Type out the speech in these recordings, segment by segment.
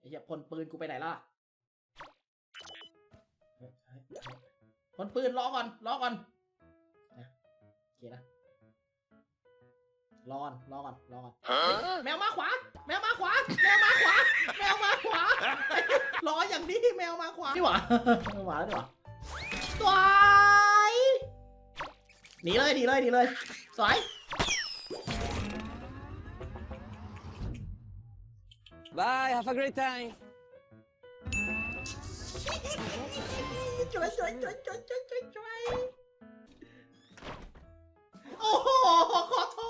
ไอ้เหี้ยพลปืนกูไปไหนล่ะเฮ้ยเฮ้ยเฮ้ยพลปืนรอก่อนรอก่อนนะโอเคนะรอก่อนรอก่อนรอก่อน Huh? แมวมาขวา แมวมาขวา แมวมาขวา แมวมาขวารออย่างนี้แมวมาขวานี่หว่าหวาแล้วนี่หว่าสวยหนีเลยหนีเลยหนีเลยสวย Bye, have a great time. ช่วยช่วยช่วยช่วยช่วยช่วยช่วยโอ้โห ขอโท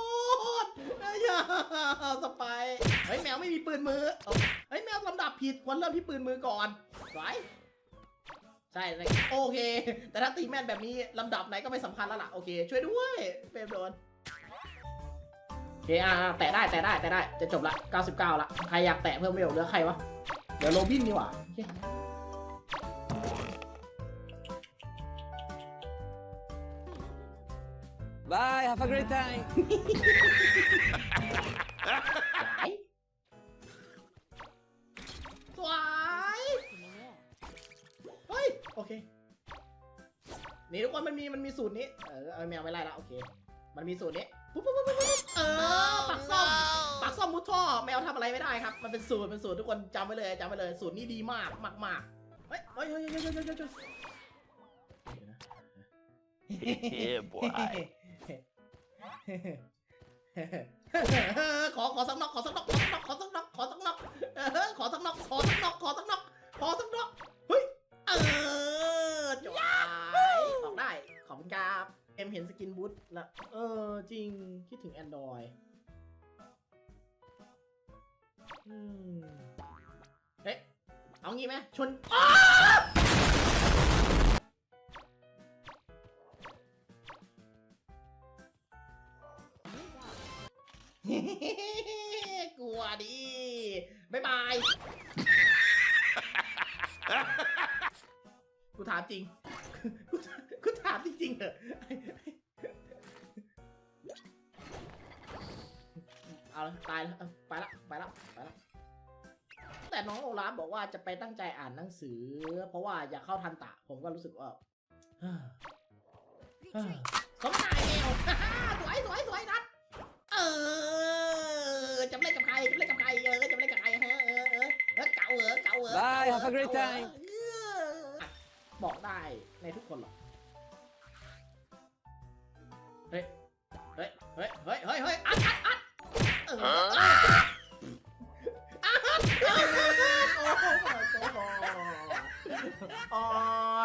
ษเอ้ยสไปร์เฮ้ยแมวไม่มีปืนมือเฮ้ยแมวลำดับผิดควรเริ่มที่ปืนมือก่อนสวยใช่โอเค แต่ถ้าตีแม่นแบบนี้ลำดับไหนก็ไม่สำคัญแล้วล่ะ โอเค ช่วยด้วยเฟรมโดน เคอ่าแตะได้แตะได้แตะได้จะจบละ 99 ละ ใครอยากแตะเพิ่มเวลเหลือใครวะ เดี๋ยวโรบินดีกว่าโอเค Bye, have a great time. สวยเฮ้ย โอเค นี่ทุกคนมันมีมันมีสูตรนี้ เออเอาแมวไม่ไล่ละโอเค มันมีสูตรนี้ปุ๊บปุ๊บปุ๊บปุ๊บปุ๊บเออปักซ่อมปักซ่อมมุดท่อแมวทำอะไรไม่ได้ครับ มันเป็นสูตรเป็นสูตรทุกคนจำไว้เลยจำไว้เลยสูตรนี้ดีมากมากมากเฮ้ยเฮ้ยเฮ้ยเฮ้ยเฮ้ยเฮ้ยเฮ้ยเฮ้ย Yeah, boy. ขอขอสักน็อกขอสักน็อกขอสักน็อกขอสักน็อกขอสักน็อกเออขอสักน็อกขอสักน็อกขอสักน็อกขอสักน็อกเฮ้ยเออจบออกได้ขอบคุณครับเอ็มเห็นสกินบูทแล้วเออ จริงคิดถึง Android อืมเฮ้ยเอางี้ไหมชนอ้ากลัวดิบายบาย กูถามจริง กูถามกูถามจริงๆเหรอ เอาละตายแล้วเอาไปละไปละไปละแต่น้องโอลาฟบอกว่าจะไปตั้งใจอ่านหนังสือ เพราะว่าอยากเข้าทันตะ ผมก็รู้สึกว่าสมนายแมวสวยสวยสวยนัดเออจะเล่นกับใครจะเล่นกับใครเออจะเล่นกับใครเออเออเออเออเก่าเหรอเก่าเหรอ Bye, เก่า have a great เก่า time เออบอกได้ในทุกคนหรอกเฮ้ยเฮ้ยเฮ้ยเฮ้ยเฮ้ยเฮ้ยอัดอัดอัด เอออัดอัดอัดโอ้ my god อั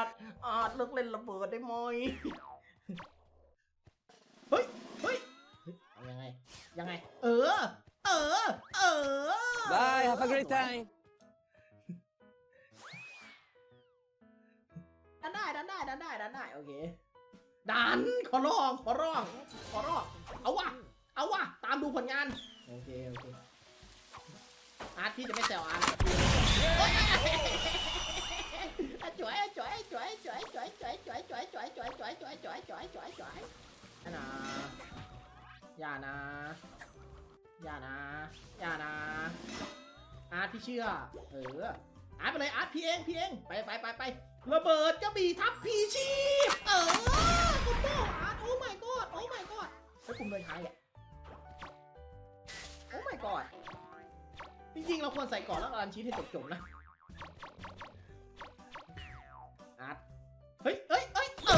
ดอดเลิกเล่นระเบิดได้ไหมเฮ้ยเฮ้ยเฮ้ยเอายังไง ยังไง เออ เออ เออ Bye, have a great time. ดันได้ดันได้ดันได้ดันได้โอเคดันขอร้องขอร้องขอร้องเอาวะเอาวะตามดูผลงาน โอเคโอเคอาร์ตพี่จะไม่แซวอาร์ตนะพี่จ๋วยจ๋วยจ๋วยจ๋วยจ๋วยจ๋วยจ๋วยจ๋วยจ๋วยจ๋วยจ๋วยจ๋วยจ๋วยจ๋วยจ๋วยจ๋วยนะอย่านะ อย่านะ อย่านะ อาร์ตพี่เชื่อ เออ อาร์ตไปเลยอาร์ตพี่เองพี่เอง ไปไปไปไประเบิดกระบี่ทับพีชีพเออคอมโบอาร์ตโอ้ my god โอ้ my god ไปกลุ่มโดยท้ายอะ โอ้ my god จริงๆ เราควรใส่ก่อนแล้วรันชีทให้จบๆนะอาร์ตเฮ้ยเฮ้ยเฮ้ยเอ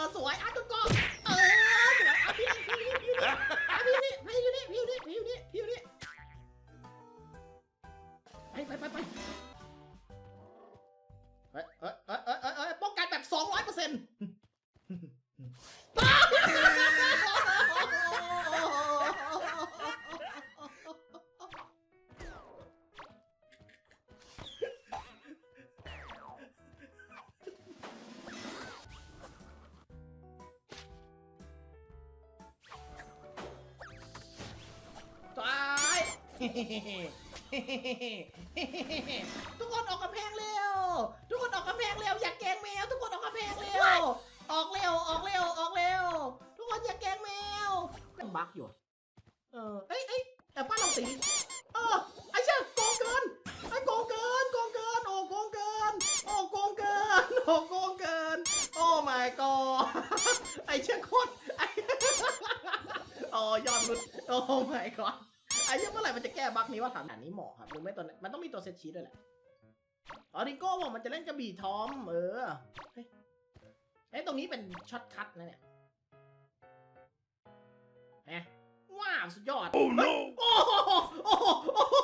อสวยอาร์ตก่อนเออสวยอาร์พี่นี่พี่นี่พี่นี่อาร์ตพี่นี่พี่นี่พี่นี่พี่นี่พี่นี่ไปไปไปไปเฮ้ยเฮ้ยเฮ้ยเฮ้ยป้องกันแบบสองร้อยเปอร์เซ็นต์ ทุกคนออกกำแพงเร็ว ทุกคนออกกำแพงเร็ว อย่าแกงแมว ทุกคนออกกำแพงเร็ว ออกเร็ว ออกเร็ว ออกเร็ว ทุกคนอย่าแกงแมวมันบั๊กอยู่ เออเอ้ยเอ้แต่ป้าลองสีเออไอ้เชี่ยโกงเกินไอ้โกงเกิน โกงเกิน โอ้โกงเกิน โอ้โกงเกิน โอ้โกงเกิน โอ้ my god ไอ้เชี่ยโคตรอ้ โอ้ยอดมุดโอ้ my god อ้เหี้ยังเมื่อไหร่มันจะแก้บั๊กนี้ว่าถามอันนี้เหมาะครับรู้ไหมตัวนี้มันต้องมีตัวเซตชีตด้วยแหละออริโก้บอกมันจะเล่นกระบี่ทอม เออเฮ้ยเอ้ยตรงนี้เป็นช็อตคัทนะเนี่ยเอ๊ะว้าวสุดยอด Oh no! โอ้โหโอ้โหโอ้โห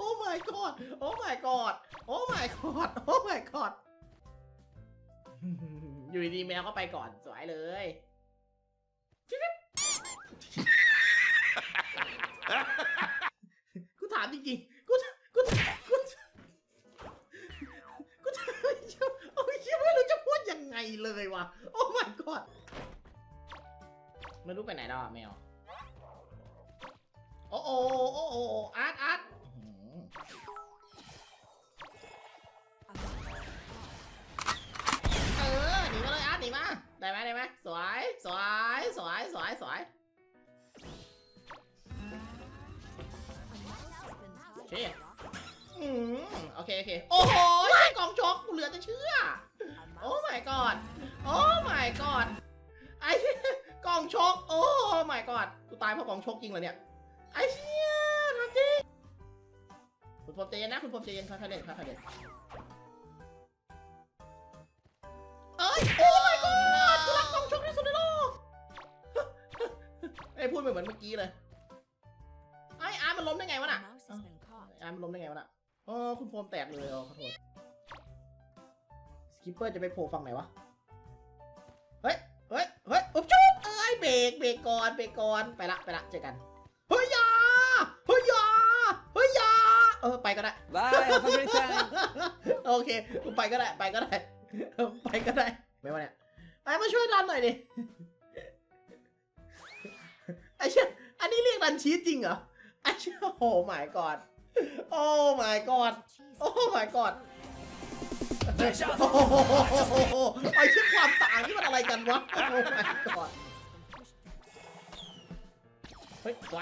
โอ้ my god โอ้ my god โอ้ my god โอ้ my god อยู่ดีๆแมวก็ไปก่อนสวยเลยกูถามจริงๆ กูกูกูกูถามโอ้ยเหี้ยไม่รู้จะพูดยังไงเลยวะโอ้ my god ไม่รู้ไปไหนแล้วอะแมว โอ้โอ้โอ้โอ้อาร์ตอาร์ตเออหนีมาเลยอาร์ตหนีมา ได้ไหมได้ไหมสวย สวย สวย สวย สวย เคอืมโอเคโอเค โอ้โหไอ้กองชกกูเหลือจะเชื่อ โอ้ my god โอ้ my god ไอ้กองชกโอ้ my god กูตายเพราะกองชกจริงเหรอเนี่ย ไอ้เชี่ยทำจริงคุณพรมใจเย็นนะ คุณพรมใจเย็นค่อยๆเล่นค่อยๆเล่นเอ้ย โอ้ my god กูรักกองชกที่สุดในโลกไอ้ยพูดไม่เหมือนเมื่อกี้เลย ไอ้อาร์ตมันล้มได้ไงวะน่ะ อาร์ตมันล้มได้ไงวะน่ะเออคุณโฟมแตกเลยอ๋อขอโทษสกิปเปอร์จะไปโผล่ฝั่งไหนวะ เฮ้ย เฮ้ย เฮ้ยอุ๊บจุ๊บเอ้ยเบรกเบรกก่อนเบรกก่อนไปละไปละเจอกัน เฮ้ยอยาเฮ้ยอยาเฮ้ยอยาเออไปก็ได้ Bye, have a great time. โอเคกูไปก็ได้ไปก็ได้ไปก็ได้ ไม่ว่าเนี่ยไอ้มาช่วยดันหน่อยดิไอ้เชี่ยอันนี้เรียกดันชีสจริงเหรอไอ้เชี่ยโอ้ my god โอ้ my god โอ้ my god โอ้โหไอ้เชี่ยความต่างที่มันอะไรกันวะ โอ้ my god เฮ้ยสว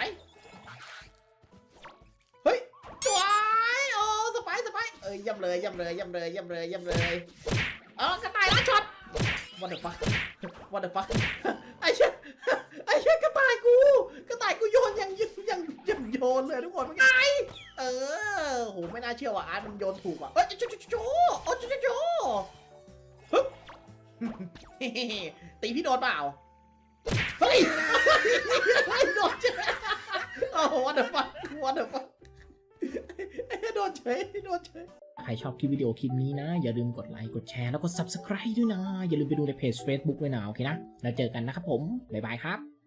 เฮ้ยสวยโอ้สไปสไปเอ้ยเยี่ยมเลยเยี่ยมเลยเยี่ยมเลยเยี่ยมเลยเยี่ยมเลยเออกระต่ายลัดช็อต what the fuck what the fuck ไอ้เชี่ยไอ้เชี่ยกระต่ายกู กระต่ายกูโยนยังยังยังยังโยนเลยทุกคนเป็นไงเออโหไม่น่า เชื่อว่าอาร์ตมันโยนถูกว่ะเอ้ยโจโจโจโจโอ้โจโจโจฮึบตีพี่โดนเปล่าเฮ้ยไม่โดนเฉยโอ้โห what the fuck what the fuck โดนเฉยโดนเฉยใครชอบคลิปวิดีโอคลิปนี้นะ อย่าลืมกดไลค์กดแชร์แล้วก็ subscribe ด้วยนะ อย่าลืมไปดูในเพจ Facebook ด้วยนะ โอเคนะ แล้วเจอกันนะครับผม บ๊ายบายครับ